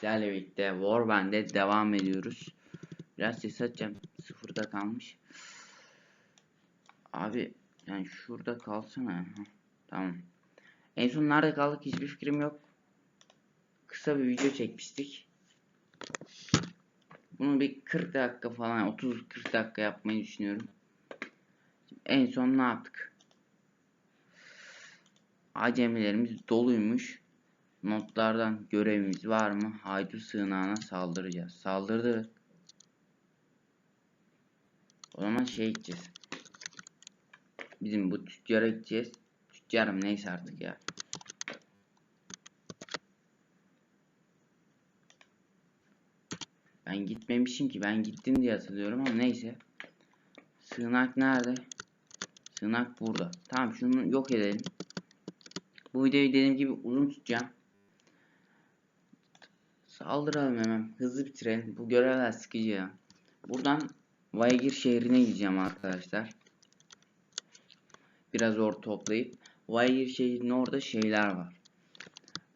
Sizlerle birlikte Warband'e devam ediyoruz. Biraz ses açacağım. Sıfırda kalmış. Abi yani şurada kalsana. Tamam. En son nerede kaldık hiçbir fikrim yok. Kısa bir video çekmiştik. Bunu bir 40 dakika falan 30-40 dakika yapmayı düşünüyorum. En son ne yaptık? Acemilerimiz doluymuş. Notlardan görevimiz var mı? Haydut sığınağına saldıracağız. Saldırdık. O zaman şey gideceğiz. Bizim bu tüccara gideceğiz. Tüccarım neyse artık ya. Ben gitmemişim ki. Ben gittim diye hatırlıyorum ama neyse. Sığınak nerede? Sığınak burada. Tamam şunu yok edelim. Bu videoyu dediğim gibi uzun tutacağım. Saldıralım hemen. Hızlı bitirelim. Bu görevler sıkıcı ya. Buradan Vaygir şehrine gideceğim arkadaşlar. Biraz or toplayıp Vaygir şehrinin orada şeyler var.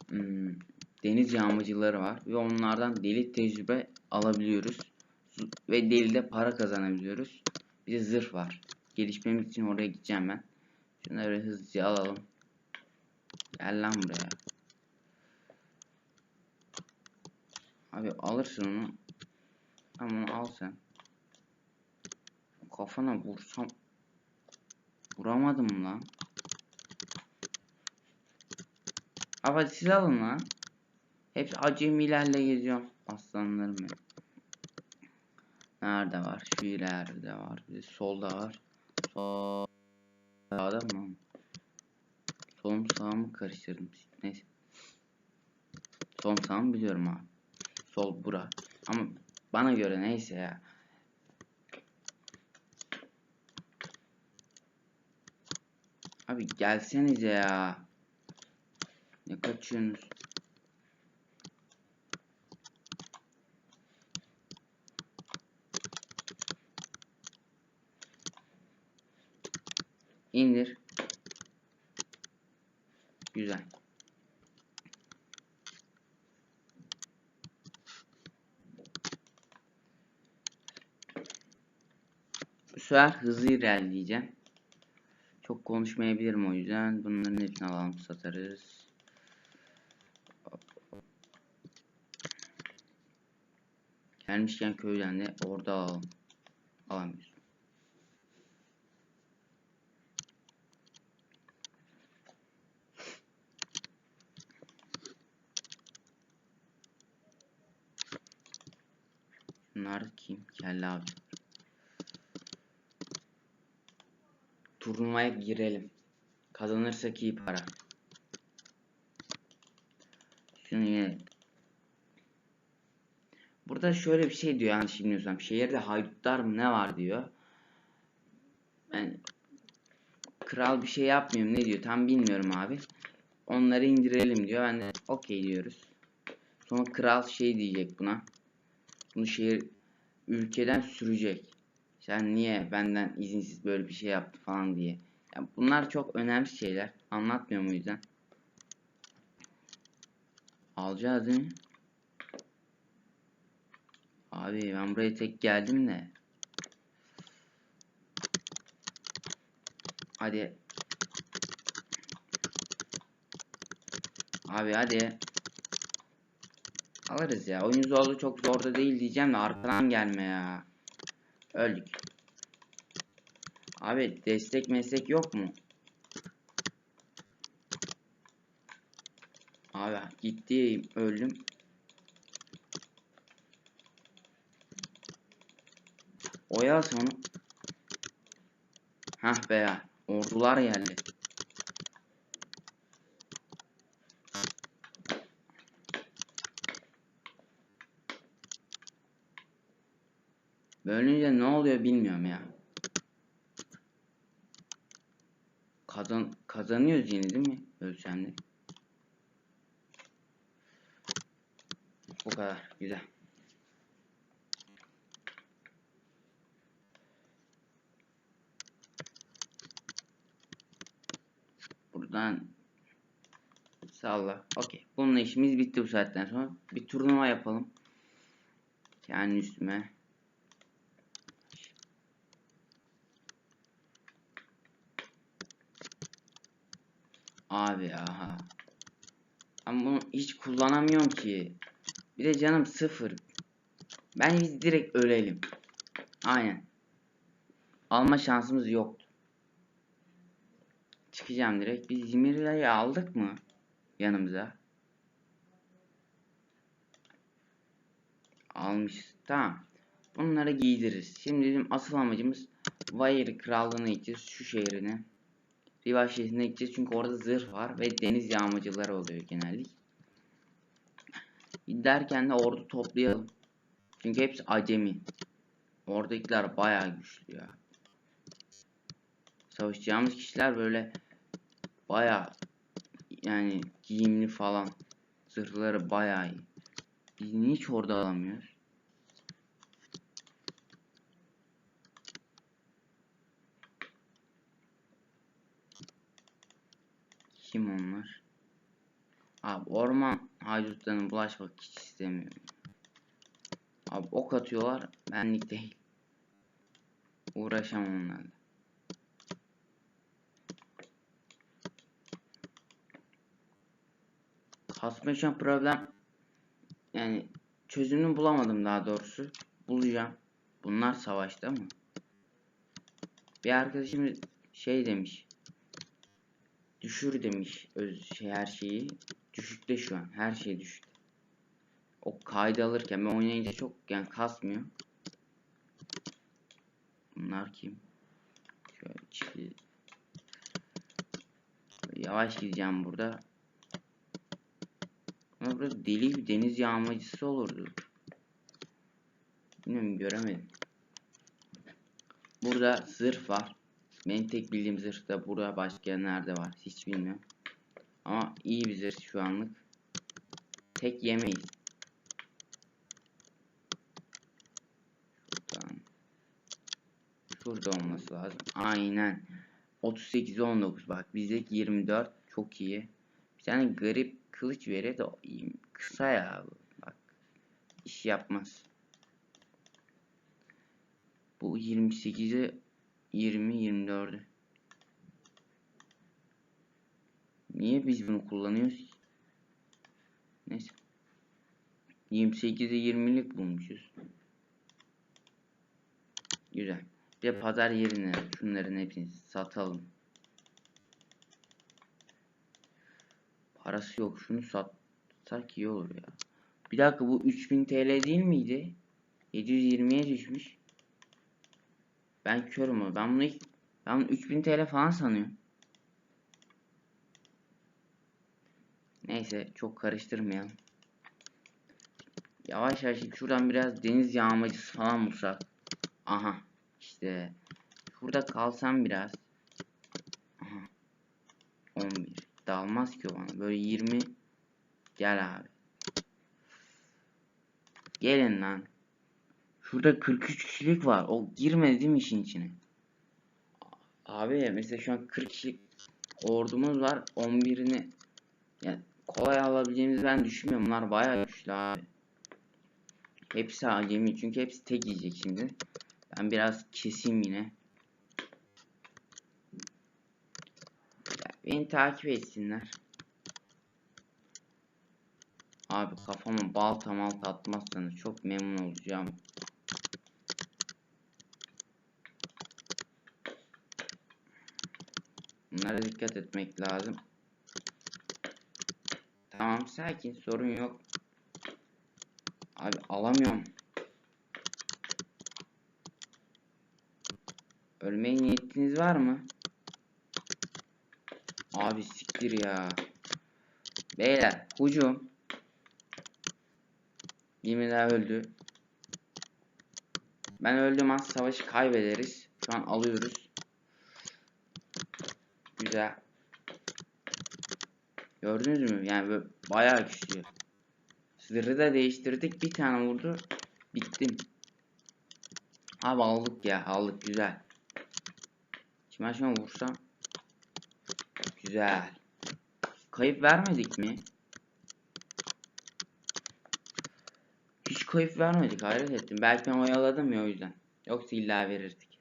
Hmm, deniz yağmacıları var ve onlardan deli tecrübe alabiliyoruz. Ve delide para kazanabiliyoruz. Bir de zırh var. Gelişmemiz için oraya gideceğim ben. Şunları hızlıca alalım. Gel lan buraya. Abi alırsın onu. Tamam onu al sen. Kafana vursam vuramadım lan. Abi siz alın lan. Hepsi acemilerle geziyorum. Aslanlarım benim. Nerede var? Şu ileride var. Bir solda var. Sol sağda mı? Solum sağımı karıştırdım. Neyse. Solum sağımı biliyorum abi. Sol bura. Ama bana göre neyse ya. Abi gelsenize ya. Ne kaçıyorsunuz? İndir. Güzel. Bu sefer hızlı ilerleyeceğim. Çok konuşmayabilirim o yüzden. Bunların hepsini alalım satarız. Gelmişken köyden de orada alalım. Alamıyoruz. Bunlar kim? Kelle abi. Turnuvaya girelim. Kazanırsak iyi para. Şunu ye. Burada şöyle bir şey diyor yanlış bilmiyorsam. Şehirde haydutlar mı ne var diyor. Ben kral bir şey yapmıyorum ne diyor tam bilmiyorum abi. Onları indirelim diyor. Ben de okey diyoruz. Sonra kral şey diyecek buna. Bunu şehir ülkeden sürecek. Sen niye benden izinsiz böyle bir şey yaptı falan diye. Yani bunlar çok önemli şeyler. Anlatmıyorum o yüzden. Alacağız değil mi? Abi ben buraya tek geldim de. Hadi. Abi hadi. Alırız ya. Oyun zorluğu çok zor da değil diyeceğim de arkadan gelme ya. Öldük. Abi destek meslek yok mu? Abi gitti öldüm. Oya onu. Hah be ya. Ordular geldi. Bölünce ne oluyor bilmiyorum ya. Kazan kazanıyoruz yine değil mi? Ölçemde. Bu kadar. Güzel. Buradan Salla. Okey. Bununla işimiz bitti bu saatten sonra. Bir turnuva yapalım. Kendi üstüme. Abi aha. Ama bunu hiç kullanamıyorum ki. Bir de canım sıfır. Ben biz direkt ölelim. Aynen. Alma şansımız yoktu. Çıkacağım direkt. Biz Zimira'yı aldık mı? Yanımıza. Almışız. Tamam. Bunları giydiririz. Şimdi bizim asıl amacımız Vair krallığına gideceğiz. Şu şehrine. Riva şehrine gideceğiz. Çünkü orada zırh var ve deniz yağmacıları oluyor genellikle. Giderken de ordu toplayalım. Çünkü hepsi acemi. Oradakiler bayağı güçlü ya. Savaşacağımız kişiler böyle bayağı yani giyimli falan. Zırhları bayağı iyi. Biz niye hiç orada alamıyoruz? Kim onlar? Abi orman haydutlarına bulaşmak hiç istemiyorum. Abi ok atıyorlar benlik değil. Uğraşamam onlarla. Kasma problem yani çözümünü bulamadım daha doğrusu. Bulacağım. Bunlar savaşta mı? Bir arkadaşım şey demiş. Düşür demiş öz şey her şeyi. Düşükte şu an. Her şey düşük. O kaydı alırken ben oynayınca çok yani kasmıyor. Bunlar kim? Şöyle çiftli. Yavaş gideceğim burada. Ama burada deli bir deniz yağmacısı olurdu. Bilmiyorum göremedim. Burada zırh var. Benim tek bildiğim zırh da burada başka nerede var hiç bilmiyorum. Ama iyi bir zırh şu anlık. Tek yemeyiz. Şuradan. Şurada olması lazım. Aynen. 38 19 bak bizdeki 24 çok iyi. Bir tane garip kılıç vere de iyi. Kısa ya. Bak. iş yapmaz. Bu 28'e 20 24'ü. Niye biz bunu kullanıyoruz ki? Neyse. 28'e 20'lik bulmuşuz. Güzel. Bir de pazar yerine şunların hepsini satalım. Parası yok. Şunu satsak iyi olur ya. Bir dakika bu 3000 TL değil miydi? 720'ye düşmüş. Ben körüm o. Ben bunu ilk, ben bunu 3000 TL falan sanıyorum. Neyse çok karıştırmayalım. Yavaş yavaş şuradan biraz deniz yağmacısı falan bulsak. Aha işte şurada kalsam biraz. Aha 11 dalmaz ki o bana. Böyle 20 gel abi. Gelin lan. Şurada 43 kişilik var. O girmedi değil mi işin içine? Abi mesela şu an 40 kişilik ordumuz var. 11'ini yani kolay alabileceğimizi ben düşünmüyorum. Bunlar bayağı güçlü abi. Hepsi acemi çünkü hepsi tek yiyecek şimdi. Ben biraz keseyim yine. Beni takip etsinler. Abi kafama balta malta atmazsanız çok memnun olacağım. Bunlara dikkat etmek lazım. Tamam sakin sorun yok. Abi alamıyorum. Ölmeye niyetiniz var mı? Abi siktir ya. Beyler hücum. Yemi daha öldü. Ben öldüm az savaşı kaybederiz. Şu an alıyoruz. Güzel. Gördünüz mü? Yani bayağı güçlü. Zırhı da değiştirdik. Bir tane vurdu. Bittim. Abi aldık ya. Aldık. Güzel. Şimdi ben şuna vursam. Güzel. kayıp vermedik mi? Hiç kayıp vermedik hayret ettim. Belki ben oyaladım ya o yüzden. Yoksa illa verirdik.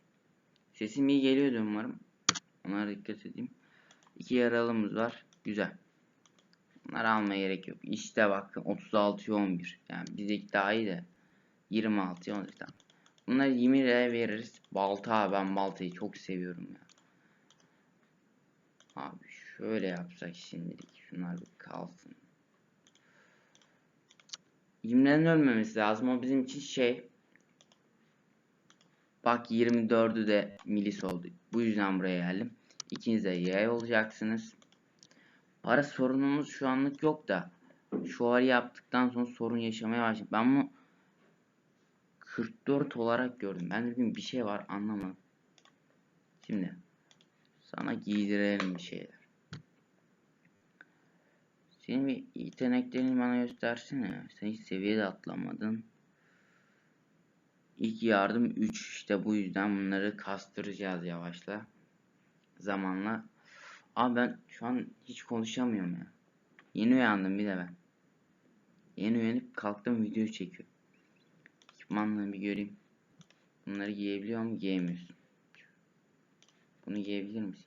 Sesim iyi geliyordu umarım. Onlara dikkat edeyim. İki yaralımız var. Güzel. Bunları almaya gerek yok. İşte bakın 36 11. Yani bizdeki daha iyi de 26 11 tamam. Bunları 20 liraya veririz. Balta ben baltayı çok seviyorum ya. Abi şöyle yapsak şimdilik. Şunlar bir kalsın. 20'lerin ölmemesi lazım. O bizim için şey. Bak 24'ü de milis oldu. Bu yüzden buraya geldim. İkiniz de yay olacaksınız. Para sorunumuz şu anlık yok da. Şu an yaptıktan sonra sorun yaşamaya başladım. Ben bunu 44 olarak gördüm. Ben dedim bir şey var anlamadım. Şimdi sana giydirelim bir şeyler. Senin bir yeteneklerini bana göstersene. Sen hiç seviyede atlamadın. İlk yardım 3 işte bu yüzden bunları kastıracağız yavaşla. Zamanla. Abi ben şu an hiç konuşamıyorum ya. Yeni uyandım bir de ben. Yeni uyanıp kalktım video çekiyorum. Ekipmanla bir göreyim. Bunları giyebiliyor mu? Giyemiyorsun. Bunu giyebilir misin?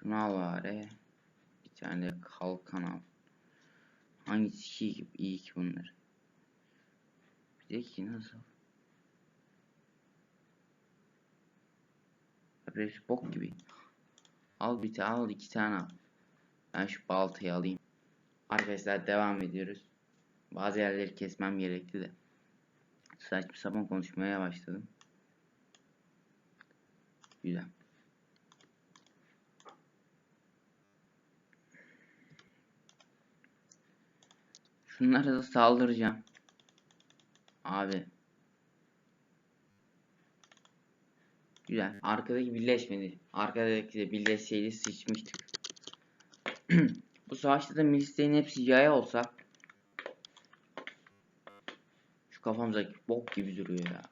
Şunu al bari. Bir tane kalkan al. Hangisi iyi ki, iyi ki bunlar? Bir de ki nasıl? Hepsi bok gibi. Al bir tane al iki tane al. Ben şu baltayı alayım. Arkadaşlar devam ediyoruz. Bazı yerleri kesmem gerekti de. Saçma sapan konuşmaya başladım. Güzel. Şunlara da saldıracağım. Abi. Güzel. Arkadaki birleşmedi. Arkadaki de birleşseydi sıçmıştık. Bu savaşta da milislerin hepsi yaya olsa şu kafamızdaki bok gibi duruyor ya.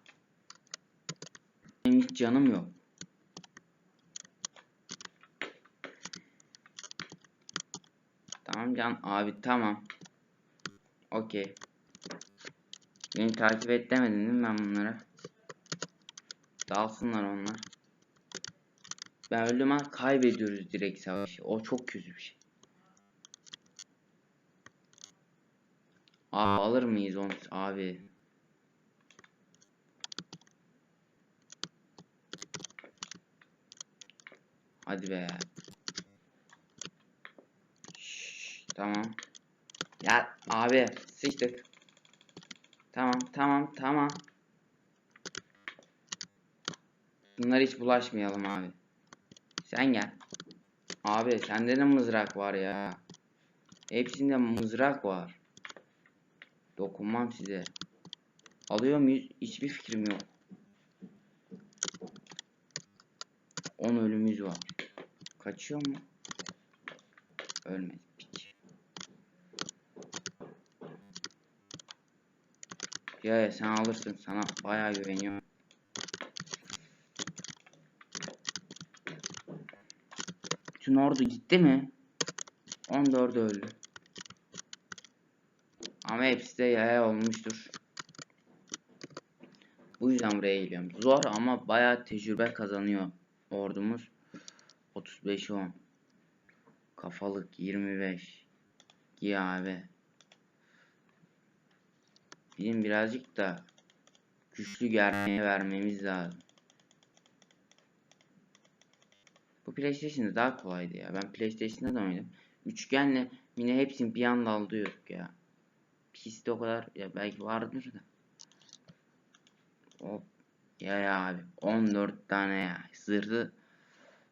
Benim hiç canım yok. Tamam can abi tamam. Okey. Beni takip et demedim değil mi ben bunlara? Dalsınlar onlar. Ben öldüm an kaybediyoruz direkt savaşı. O çok kötü bir şey. Aa, alır mıyız onu abi? Hadi be. Şşş, tamam. Ya abi sıçtık. Tamam tamam tamam. Bunlar hiç bulaşmayalım abi. Sen gel. Abi sende de mızrak var ya. Hepsinde mızrak var. Dokunmam size. Alıyor muyuz? Hiçbir fikrim yok. 10 ölümümüz var. Kaçıyor mu? Ölmedi. Ya, ya sen alırsın. Sana bayağı güveniyorum. Bütün ordu gitti mi? 14 öldü. Ama hepsi de yaya olmuştur. Bu yüzden buraya geliyorum. Zor ama bayağı tecrübe kazanıyor ordumuz. 35 10. Kafalık 25. Giy abi. Bizim birazcık da güçlü germeye vermemiz lazım. Bu PlayStation'da daha kolaydı ya. Ben PlayStation'da da oynadım. Üçgenle yine hepsini bir anda alıyorduk ya. PC'de o kadar ya belki vardır da. Hop. Ya ya abi 14 tane ya. Zırhlı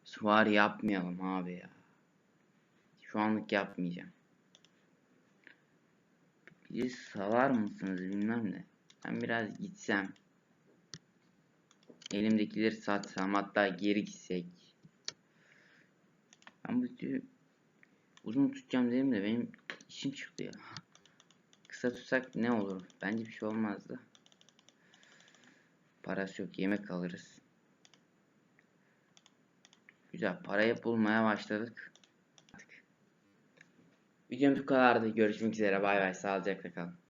süvari yapmayalım abi ya. Şu anlık yapmayacağım. Bizi salar mısınız bilmem de. Ben biraz gitsem. Elimdekileri satsam hatta geri gitsek. Ben bu videoyu uzun tutacağım dedim de benim işim çıktı ya. Kısa tutsak ne olur? Bence bir şey olmazdı. Parası yok yemek alırız. Güzel parayı bulmaya başladık. Videom bu kadardı. Görüşmek üzere. Bay bay. Sağlıcakla kalın.